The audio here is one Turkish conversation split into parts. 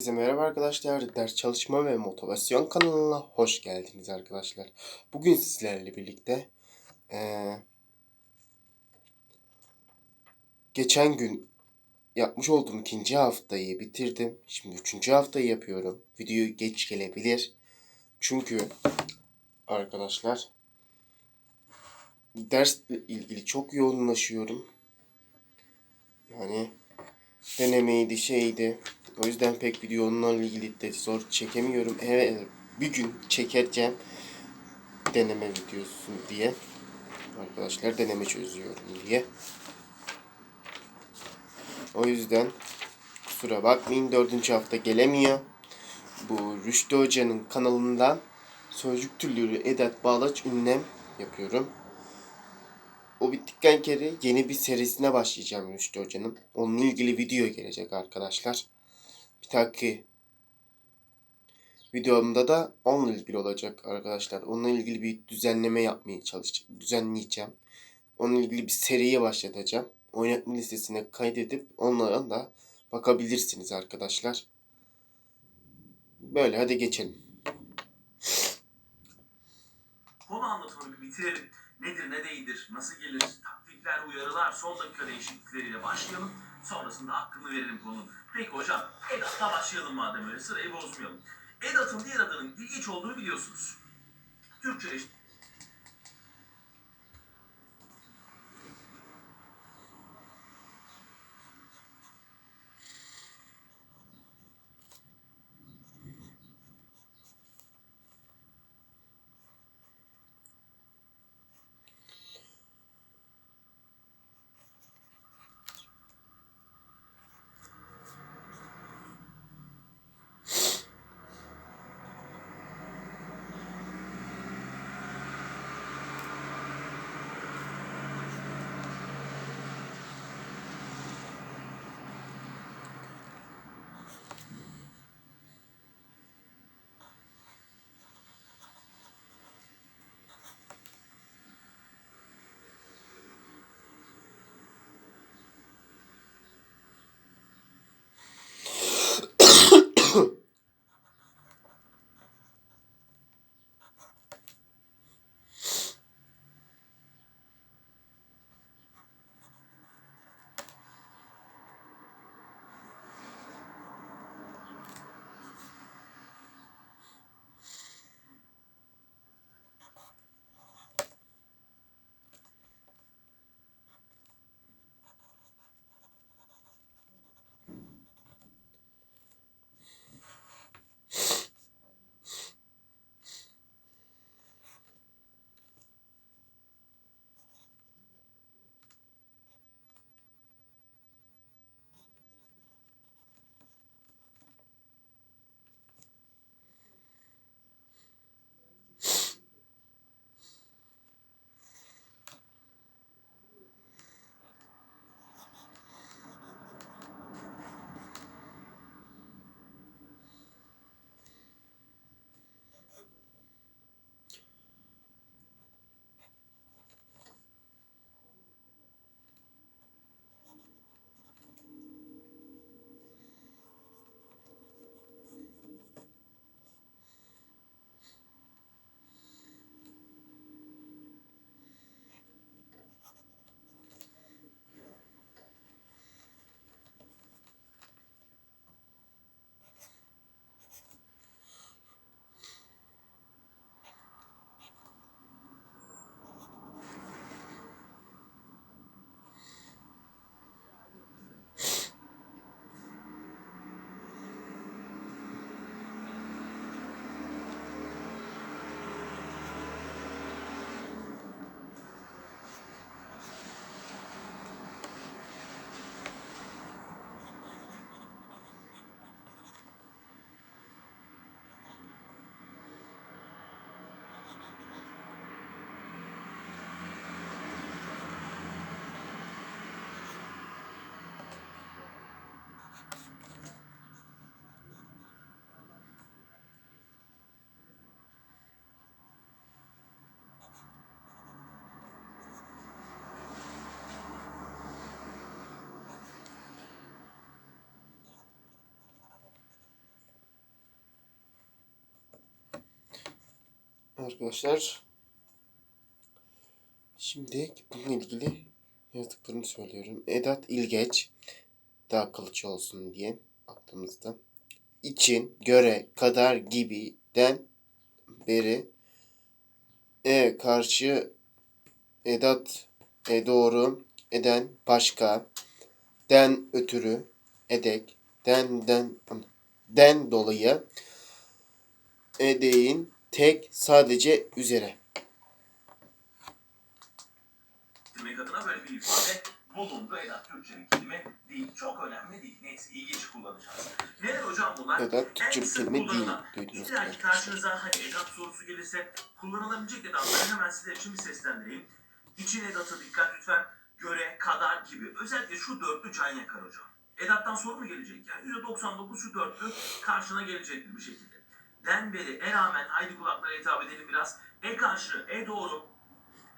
Herkese merhaba arkadaşlar. Ders çalışma ve motivasyon kanalına hoş geldiniz arkadaşlar. Bugün sizlerle birlikte eee, geçen gün yapmış olduğum ikinci haftayı bitirdim. Şimdi üçüncü haftayı yapıyorum. Video geç gelebilir. Çünkü arkadaşlar dersle ilgili çok yoğunlaşıyorum. Yani denemeydi şeydi. O yüzden pek video onlarla ilgili de zor çekemiyorum. Evet bir gün çekeceğim deneme videosu diye. Arkadaşlar deneme çözüyorum diye. O yüzden kusura bakmayın dördüncü hafta gelemiyor. Bu Rüştü Hoca'nın kanalından sözcük türlüğü edat bağlaç ünlem yapıyorum. O bittikten kere yeni bir serisine başlayacağım Rüştü Hoca'nın. Onunla ilgili video gelecek arkadaşlar. Bir dahaki videomda da onunla ilgili olacak arkadaşlar. Onunla ilgili bir düzenleme yapmaya çalışacağım. Düzenleyeceğim. Onunla ilgili bir seriye başlatacağım. Oynatma listesine kaydedip onlara da bakabilirsiniz arkadaşlar. Böyle hadi geçelim. Konu anlatımını bitirelim. Nedir ne değildir, nasıl gelir, taktikler, uyarılar, son dakika değişiklikleriyle başlayalım. Sonrasında hakkını verelim konunun. Peki hocam, Edat'la başlayalım madem öyle, sırayı bozmayalım. Edat'ın diğer adının ilginç olduğunu biliyorsunuz. Türkçe Arkadaşlar şimdi bununla ilgili yazdıklarımı söylüyorum. Edat İlgeç daha akıllıca olsun diye aklımızda. için, göre, kadar gibiden beri e karşı edat e doğru eden başka den ötürü edek den den den dolayı edeğin tek sadece üzere. Demek adına böyle bir ifade bulundu. Edat Türkçe'nin kelime değil. Çok önemli değil. Neyse ilginç kullanacağız. Neler hocam bunlar? Edat Türkçe bir kelime değil. Duydunuz belki. karşınıza hani edat sorusu gelirse kullanılabilecek edatları hemen sizler için bir seslendireyim. İçin edatı dikkat lütfen. Göre, kadar gibi. Özellikle şu dörtlü can yakar hocam. Edattan soru mu gelecek? Yani %99 şu dörtlü karşına gelecektir bir şekilde. Den beri, e rağmen, haydi kulaklara hitap edelim biraz. E karşı, e doğru,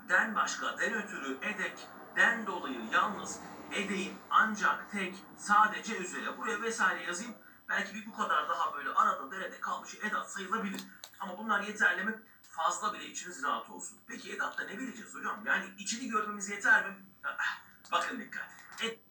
den başka, den ötürü, edek, den dolayı, yalnız, edeğin, ancak, tek, sadece üzere. Buraya vesaire yazayım. Belki bir bu kadar daha böyle arada derede kalmış edat sayılabilir. Ama bunlar yeterli mi? Fazla bile içiniz rahat olsun. Peki edatta ne bileceğiz hocam? Yani içini görmemiz yeter mi? Ah, Bakın dikkat. E-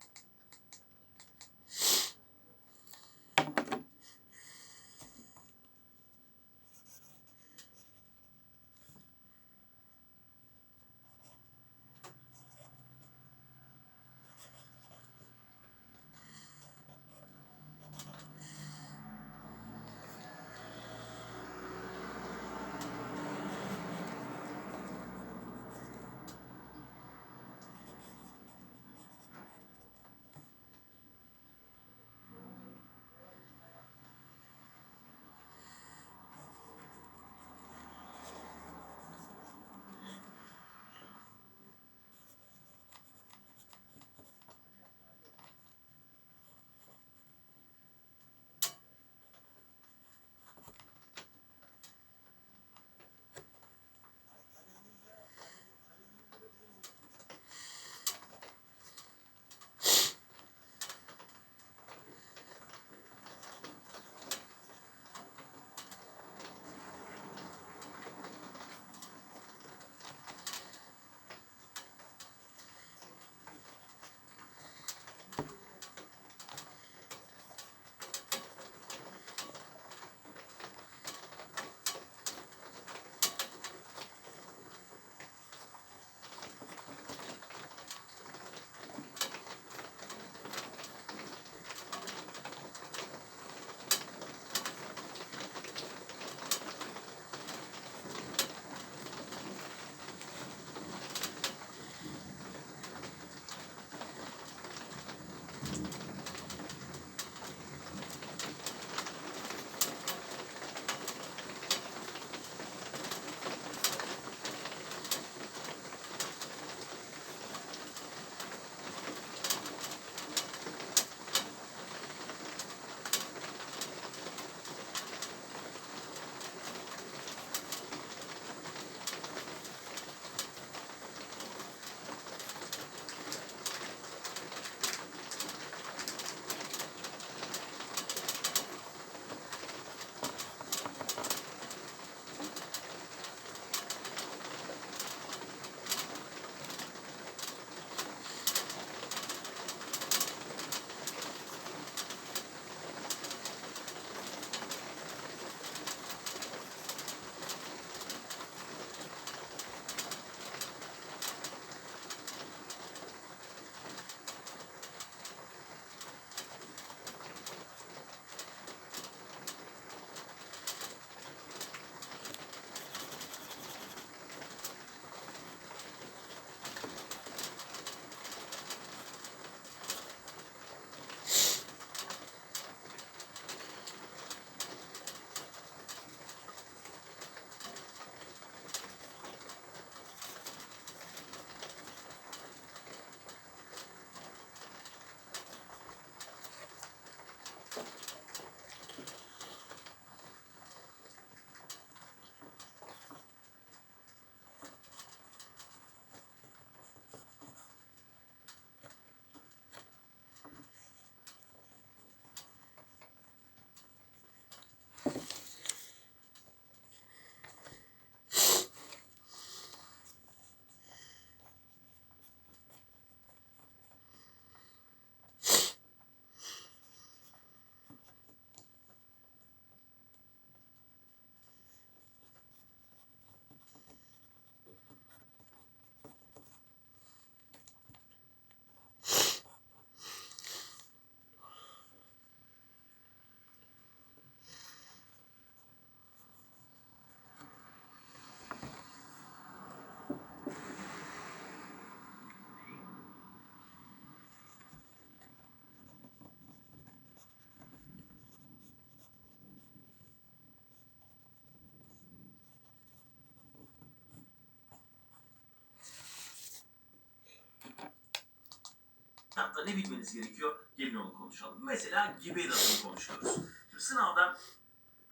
edatta ne bilmeniz gerekiyor? Gelin onu konuşalım. Mesela gibi edatını konuşuyoruz. Şimdi sınavda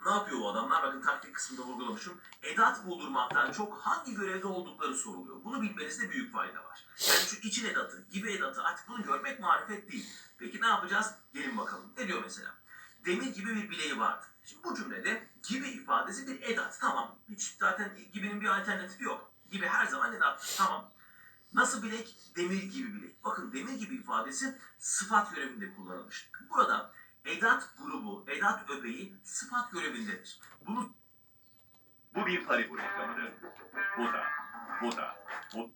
ne yapıyor bu adamlar? Bakın taktik kısmında vurgulamışım. Edat buldurmaktan çok hangi görevde oldukları soruluyor. Bunu bilmenizde büyük fayda var. Yani şu için edatı, gibi edatı artık bunu görmek marifet değil. Peki ne yapacağız? Gelin bakalım. Ne diyor mesela? Demir gibi bir bileği vardı. Şimdi bu cümlede gibi ifadesi bir edat. Tamam. Hiç zaten gibinin bir alternatifi yok. Gibi her zaman edattır. Tamam. Nasıl bilek? Demir gibi bilek. Bakın demir gibi ifadesi sıfat görevinde kullanılmış. Burada edat grubu, edat öbeği sıfat görevindedir. Bunu Bu bir Haribo reklamıdır. Bu da, bu da, bu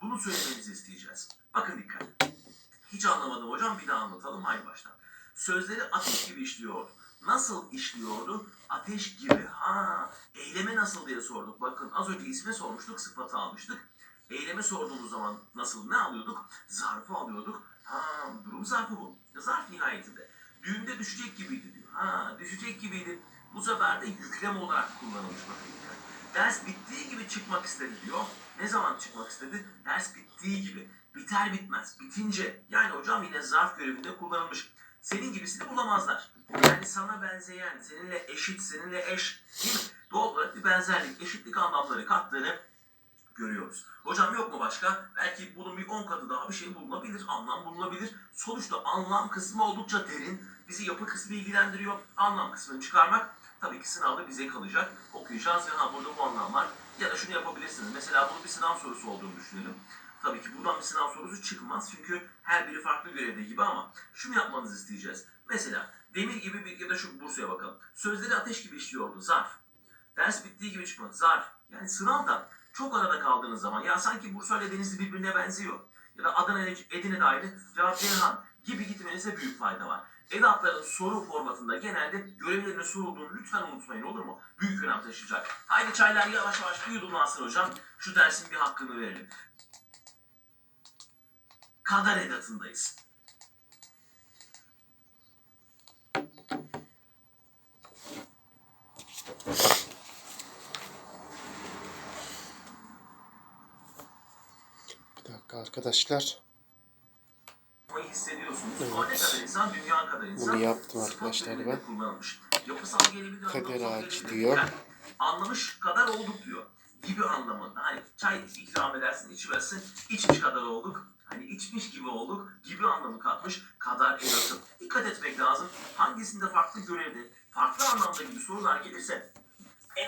Bunu söylemenizi isteyeceğiz. Bakın dikkat. Hiç anlamadım hocam bir daha anlatalım hayır baştan. Sözleri ateş gibi işliyordu. Nasıl işliyordu? Ateş gibi. Ha, eyleme nasıl diye sorduk. Bakın az önce isme sormuştuk, sıfatı almıştık. Eyleme sorduğumuz zaman nasıl ne alıyorduk? Zarfı alıyorduk. Ha, durum zarfı bu. Zarf nihayetinde. Düğünde düşecek gibiydi diyor. Ha, düşecek gibiydi. Bu sefer de yüklem olarak kullanılmış bakın. Ders bittiği gibi çıkmak istedi diyor. Ne zaman çıkmak istedi? Ders bittiği gibi. Biter bitmez. Bitince. Yani hocam yine zarf görevinde kullanılmış. Senin gibisini bulamazlar. Yani sana benzeyen, seninle eşit, seninle eş değil mi? Doğal olarak bir benzerlik, eşitlik anlamları kattığını görüyoruz. Hocam yok mu başka? Belki bunun bir 10 katı daha bir şey bulunabilir, anlam bulunabilir. Sonuçta anlam kısmı oldukça derin. Bizi yapı kısmı ilgilendiriyor. Anlam kısmını çıkarmak tabii ki sınavda bize kalacak. Okuyacağız ve ha burada bu anlam var. Ya da şunu yapabilirsiniz. Mesela bunun bir sınav sorusu olduğunu düşünelim. Tabii ki buradan bir sınav sorusu çıkmaz. Çünkü her biri farklı görevde gibi ama şunu yapmanızı isteyeceğiz. Mesela demir gibi bir ya da şu Bursa'ya bakalım. Sözleri ateş gibi işliyordu. Zarf. Ders bittiği gibi çıkmadı. Zarf. Yani sınavda çok arada kaldığınız zaman ya sanki Bursa ile Denizli birbirine benziyor. Ya da Adana ile Edirne ayrı. Cevap Ceyhan gibi gitmenize büyük fayda var. Edatların soru formatında genelde görevlerine sorulduğunu lütfen unutmayın olur mu? Büyük önem taşıyacak. Haydi çaylar yavaş yavaş bir yudumlansın hocam. Şu dersin bir hakkını verelim. Kadar edatındayız. Bir dakika arkadaşlar. Evet. O ne kadar insan, dünya kadar insan. Bunu yaptım arkadaşlar ben. Kader ağaç diyor. Anlamış kadar olduk diyor. Gibi anlamında. Hani çay ikram edersin, içmezsin. içmiş kadar olduk. Hani içmiş gibi olduk. Gibi anlamı katmış. Kadar edatı. Dikkat etmek lazım. Hangisinde farklı görevde, farklı anlamda gibi sorular gelirse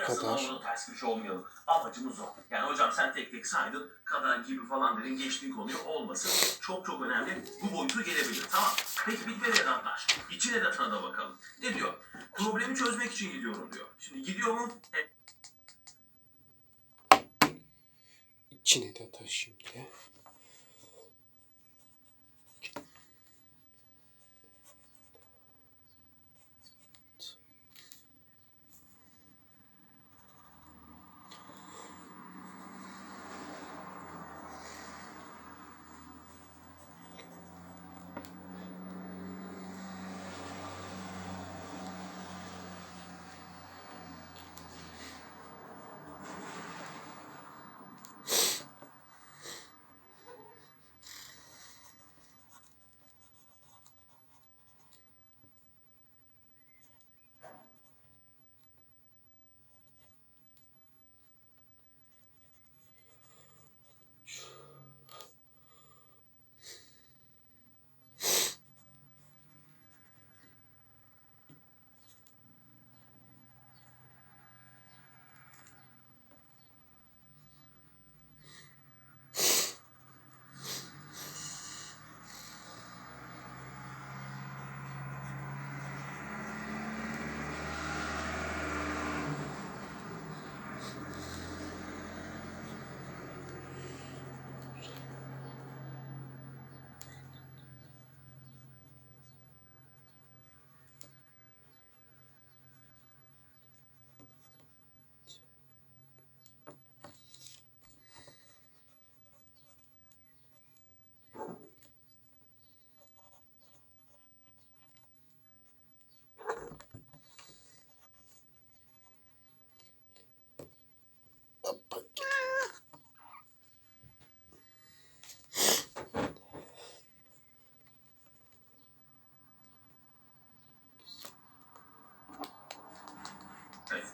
en azından ters köşe olmayalım. Amacımız o. Yani hocam sen tek tek saydın, kadar gibi falan dedin, geçtiğin konuyu olmasın. Çok çok önemli. Bu boyutu gelebilir. Tamam. Peki bitmedi edatlar. İçin edatına da bakalım. Ne diyor? Problemi çözmek için gidiyorum diyor. Şimdi gidiyor mu? E, İçine de taş şimdi.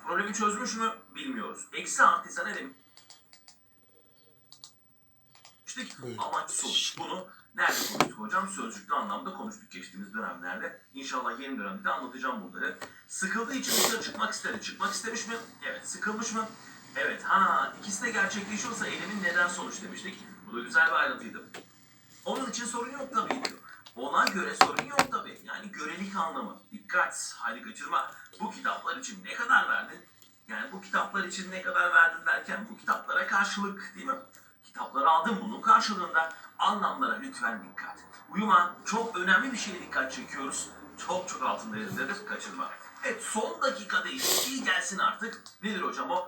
Problemi çözmüş mü bilmiyoruz. Eksi artıysa ne demek? konuşmuştuk. Amaç sonuç. Bunu nerede konuştuk hocam? Sözcüklü anlamda konuştuk geçtiğimiz dönemlerde. İnşallah yeni dönemde anlatacağım bunları. Sıkıldığı için dışarı çıkmak istedi. Çıkmak istemiş mi? Evet. Sıkılmış mı? Evet. Ha ikisi de gerçekleşiyorsa eylemin neden sonuç demiştik. Bu da güzel bir ayrıntıydı. Onun için sorun yok tabii diyor. Ona göre sorun yok tabii. Yani görelik anlamı. Dikkat, haydi kaçırma. Bu kitaplar için ne kadar verdin? Yani bu kitaplar için ne kadar verdin derken bu kitaplara karşılık değil mi? Kitapları aldım bunun karşılığında anlamlara lütfen dikkat. Uyuma çok önemli bir şeye dikkat çekiyoruz. Çok çok altında yerindedir kaçırma. Evet son dakika değişikliği gelsin artık. Nedir hocam o?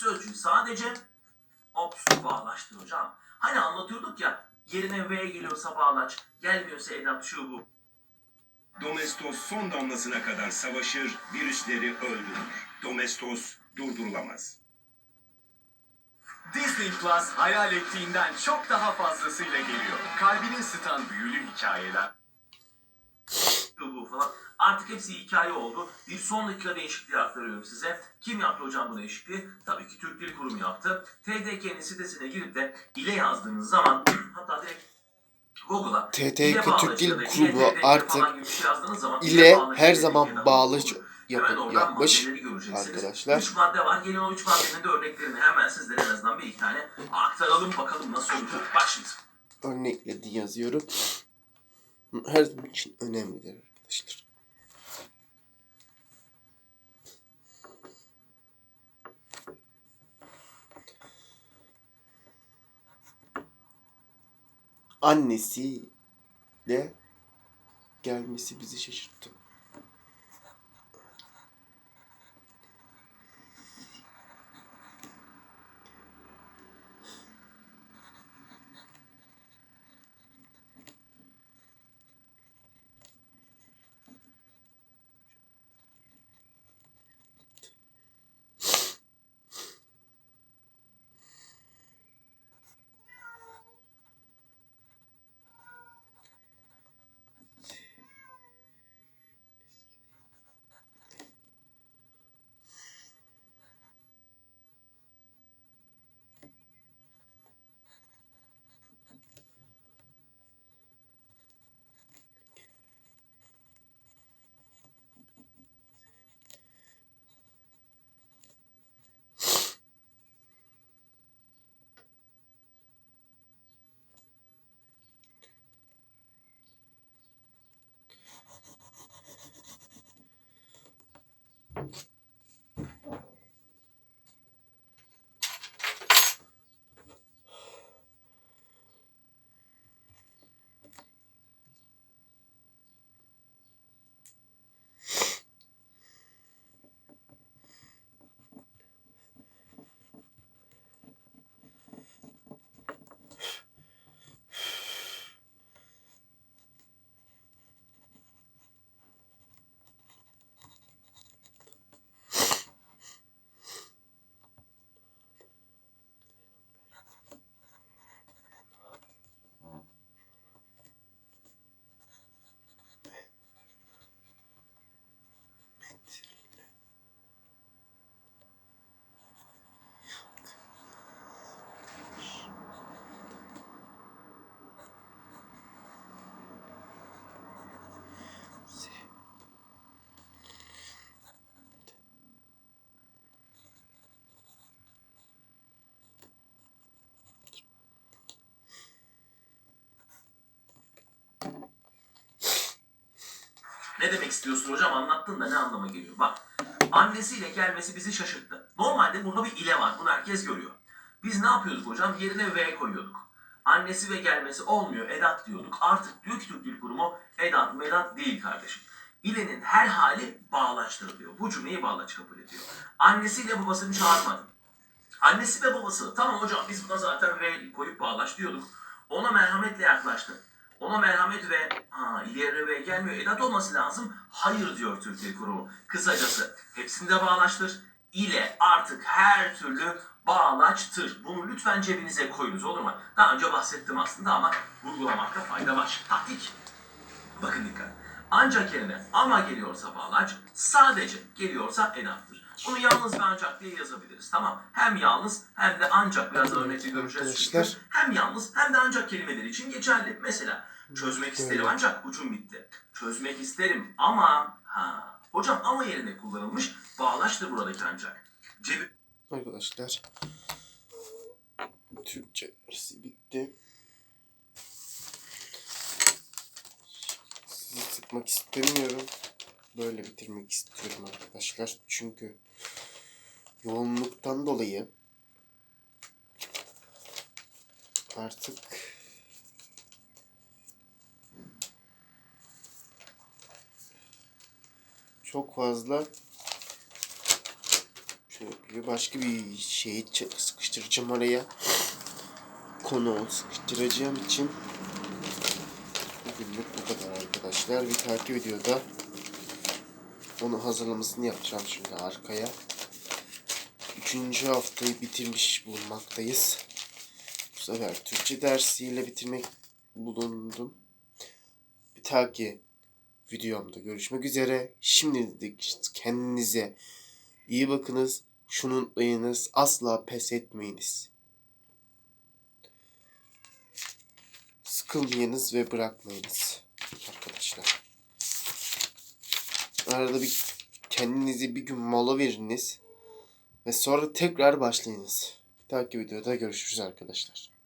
Sözcüğü sadece ops bağlaştır hocam. Hani anlatıyorduk ya yerine V geliyorsa bağlaç, gelmiyorsa edat şu bu. Domestos son damlasına kadar savaşır, virüsleri öldürür. Domestos durdurulamaz. Disney Plus hayal ettiğinden çok daha fazlasıyla geliyor. Kalbini ısıtan büyülü hikayeler. Artık hepsi hikaye oldu. Bir son dakika değişikliği aktarıyorum size. Kim yaptı hocam bu değişikliği? Tabii ki Türk Dil Kurumu yaptı. TDK'nin sitesine girip de ile yazdığınız zaman hatta direkt Google'a bağlaç Türk Dil Kurumu TDK artık şey ile her zaman bağlaç bulur. yap- Hemen oradan yapmış arkadaşlar. Üç madde var. Gelin o üç maddenin de örneklerini hemen sizlere en azından bir iki tane aktaralım bakalım nasıl olacak. Bak şimdi. Örnekledi yazıyorum. Her zaman için önemlidir arkadaşlar. Annesiyle gelmesi bizi şaşırttı. Ne demek istiyorsun hocam anlattın da ne anlama geliyor? Bak annesiyle gelmesi bizi şaşırttı. Normalde burada bir ile var bunu herkes görüyor. Biz ne yapıyorduk hocam? Yerine V koyuyorduk. Annesi ve gelmesi olmuyor edat diyorduk. Artık Türk Türk Dil Kurumu edat medat değil kardeşim. İlenin her hali bağlaçtır diyor. Bu cümleyi bağlaç kabul ediyor. Annesiyle babasını çağırmadı. Annesi ve babası tamam hocam biz buna zaten V koyup bağlaç diyorduk. Ona merhametle yaklaştı. Ona merhamet ve ha ileri ve gelmiyor edat olması lazım. Hayır diyor Türk Dil Kurumu. Kısacası hepsinde bağlaçtır. ile artık her türlü bağlaçtır. Bunu lütfen cebinize koyunuz olur mu? Daha önce bahsettim aslında ama vurgulamakta fayda var. Taktik. Bakın dikkat. Ancak yerine ama geliyorsa bağlaç, sadece geliyorsa edattır. Bunu yalnız ve ancak diye yazabiliriz. Tamam. Hem yalnız hem de ancak biraz örnekli göreceğiz çünkü. Hem yalnız hem de ancak kelimeleri için geçerli. Mesela çözmek isterim ancak ucum bitti. Çözmek isterim ama ha. Hocam ama yerine kullanılmış bağlaçtır buradaki ancak. Cebi Arkadaşlar Türkçe dersi bitti. Sıkmak istemiyorum. Böyle bitirmek istiyorum arkadaşlar. Çünkü yoğunluktan dolayı artık çok fazla Şöyle başka bir şeyi sıkıştıracağım oraya. Konu sıkıştıracağım için bugünlük bu kadar arkadaşlar. Bir dahaki videoda onu hazırlamasını yapacağım şimdi arkaya. Üçüncü haftayı bitirmiş bulunmaktayız. Bu sefer Türkçe dersiyle bitirmek bulundum. Bir dahaki videomda görüşmek üzere. Şimdilik kendinize İyi bakınız. Şunu unutmayınız. Asla pes etmeyiniz. Sıkılmayınız ve bırakmayınız. Arkadaşlar. Arada bir kendinize bir gün mola veriniz. Ve sonra tekrar başlayınız. Bir dahaki videoda görüşürüz arkadaşlar.